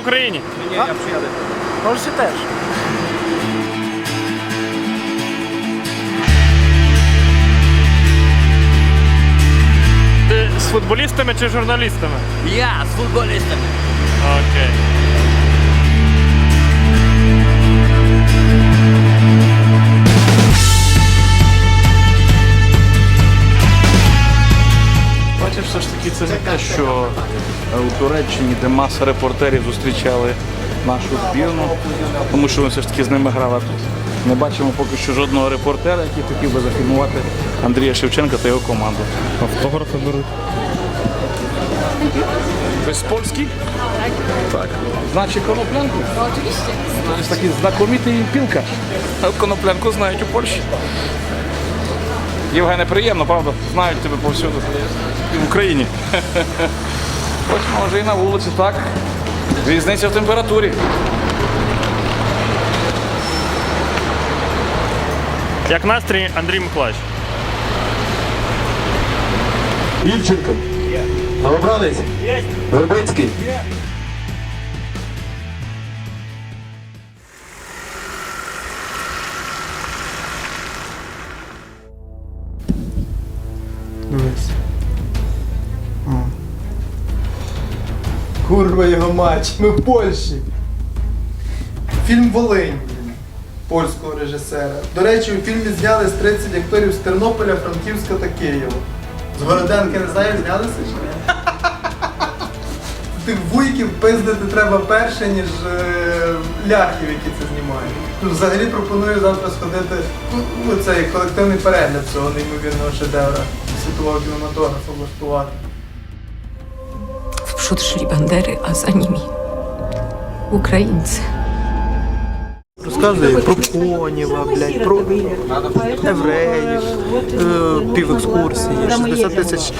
Україні? Ні, я приїду. Польщі теж. Ти з футболістами чи журналістами? Я з футболістами. Окей. Все ж таки це не те, що е, у Туреччині, де маса репортерів зустрічали нашу збірну, тому що ми все ж таки з ними грали тут. Не бачимо поки що жодного репортера, який хотів би зафільмувати Андрія Шевченка та його команду. Автографи беруть. Ви з Польський? Так. Значить коноплянку? To jest taki znakomity piłkarz. Коноплянку знають у Польщі. Євгене, приємно, правда? Знають тебе повсюду. І в Україні. Хоч може і на вулиці, так. Різниця в температурі. Як настрій Андрій Миколаївич? Ільченко. Новобранець. Вербицький. Курва його мать, ми в Польщі. Фільм Волинь польського режисера. До речі, у фільмі зняли з 30 акторів з Тернополя, Франківська та Києва. З Городенки не знаю, знялися чи ні? Тих вуйків пиздити треба перше, ніж е, ляхів, які це знімають. Тут взагалі пропоную завтра сходити у цей колективний перегляд цього неймовірного шедевра світового кінематографа влаштувати. W przód szli bandery, a za nimi Ukraińcy. Розказує про Коніва, блядь, про євреїв, е, півекскурсії. 60 тисяч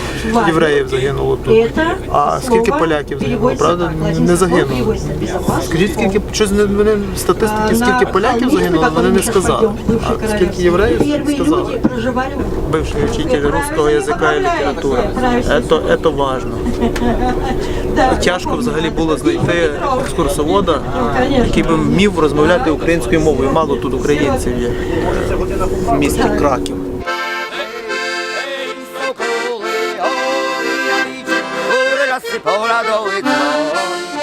євреїв загинуло тут. А скільки поляків загинуло, правда? Не загинуло. Скажіть, скільки щось вони статистики, скільки поляків загинуло, вони не сказали. А скільки євреїв сказали. Бивший учитель русского язика і літератури. Это, это важно. Тяжко взагалі було знайти екскурсовода, який би вмів розмовляти українською мовою. Мало тут українців є в місті Краків. Но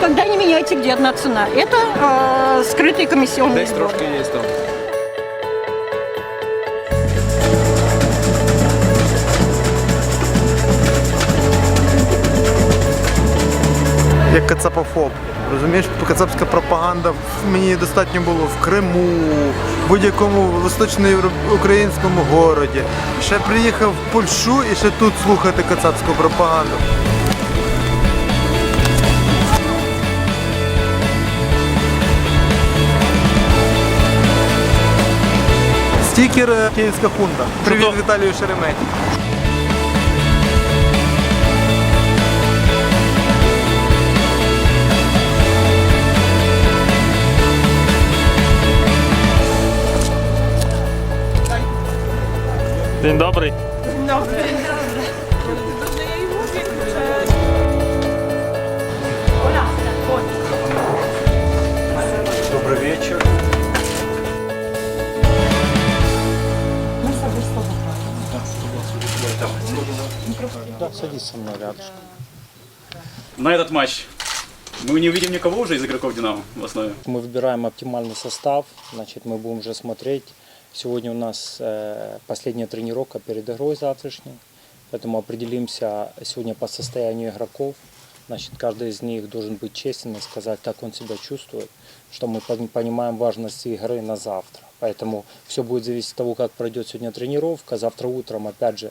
никогда не меняйте, где одна цена. Это э, скрытый комиссионный сбор. є там. Як кацапофоб. Розумієш, кацапська пропаганда мені достатньо було в Криму, в будь-якому восточноукраїнському городі. Ще приїхав в Польщу і ще тут слухати кацапську пропаганду. Стікер е, Київська хунта. Привіт Шуто. Віталію Шереметі. День добрий. Добрий На этот матч мы не увидим никого уже из игроков Динамо в основе. Мы выбираем оптимальный состав, значит, мы будем уже смотреть. Сегодня у нас э, последняя тренировка перед игрой завтрашней, поэтому определимся сегодня по состоянию игроков. Значит, каждый из них должен быть честен и сказать, как он себя чувствует, что мы пон- понимаем важность игры на завтра. Поэтому все будет зависеть от того, как пройдет сегодня тренировка. Завтра утром, опять же,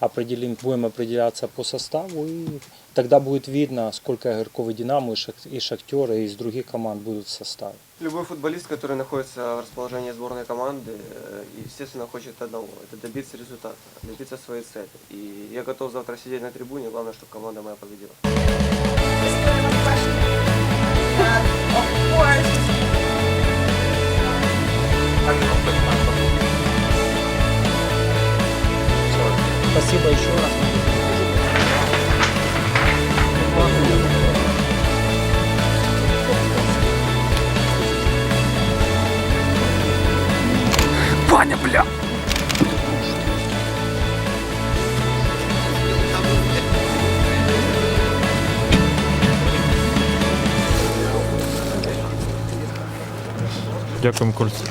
определим, будем определяться по составу и тогда будет видно, сколько игроков и Динамо, и, Шах- и Шахтера, и из других команд будут в составе. Любой футболист, который находится в расположении сборной команды, э, естественно, хочет одного – это добиться результата, добиться своей цели. И я готов завтра сидеть на трибуне, главное, чтобы команда моя победила. Спасибо еще раз. Ваня, бля! Дякуємо, Кольцю.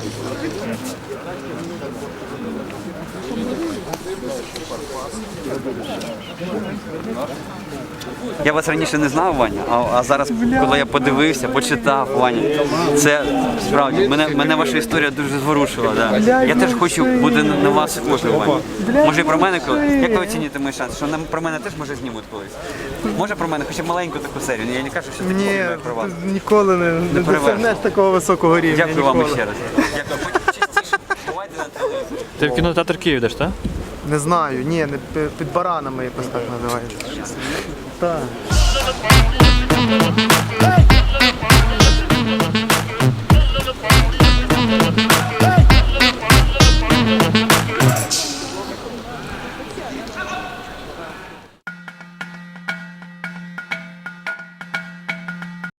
Я вас раніше не знав, Ваня, а, а зараз, коли я подивився, почитав, Ваня, це справді мене, мене ваша історія дуже зворушила. Да. Я теж хочу бути на, на вас схожим, Ваня. Може і про мене коли. Як ви оцінюєте мої шанси? Що нам про мене теж може знімуть колись? Може про мене, хоча б маленьку таку серію. Я не кажу, що ти Ні, про вас. ніколи не, не досягнеш такого високого рівня. Дякую вам ще раз. Дякую. Ти в кінотеатр Київ йдеш, так? Не знаю, ні, не під баранами якось так називається. Так.